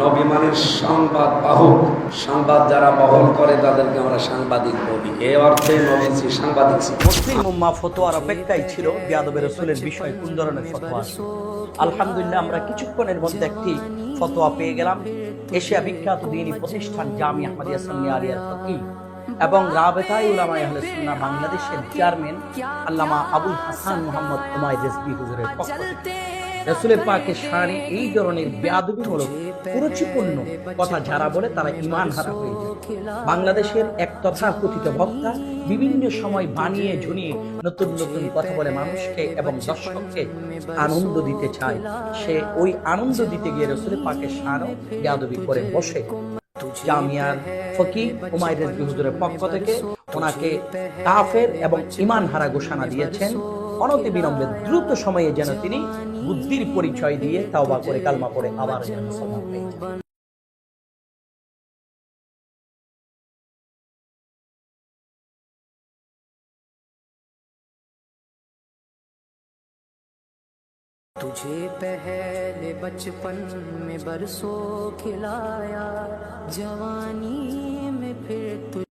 নবী সংবাদ বাহক। সংবাদ যারা বহন করে, তাদেরকে আমরা সাংবাদিক বলি। এ অর্থে নবীজি সাংবাদিক ছিল মুসলিম উম্মা ফতোয়ার অপেক্ষায় ছিল বিয়াদবের রসুলের বিষয় কোন ধরনের ফতোয়া? আলহামদুলিল্লাহ, আমরা কিছুক্ষণের মধ্যে একটি ফতোয়া পেয়ে গেলাম। এশিয়া বিখ্যাত দিনী প্রতিষ্ঠান জামি আহমদিয়া সামিয়া আলিয়ার এবং রাবেতাই আহলে সুন্নাহ বাংলাদেশের চেয়ারম্যান আল্লামা আবুল হাসান মোহাম্মদ হুজুরের পক্ষ থেকে। রসুলের এই ধরনের কুরুচিপূর্ণ কথা যারা বলে তারা ইমান হারা হয়ে যায় বাংলাদেশের এক বক্তা বিভিন্ন সময় বানিয়ে ঝুনিয়ে নতুন নতুন কথা বলে মানুষকে এবং দর্শককে আনন্দ দিতে চায়। সে ওই আনন্দ দিতে গিয়ে রসুলের পাকে সারও করে বসে। জামিয়ার ফকি উমাইর হুজুরের পক্ষ থেকে ওনাকে কাফের এবং ইমান হারা ঘোষণা দিয়েছেন অনতি বিলম্বে দ্রুত সময়ে যেন তিনি বুদ্ধির পরিচয় দিয়ে তাওবা করে কালমা পড়ে আবার যান। तुझे पहले बचपन में बरसों खिलाया जवानी में फिर तुझे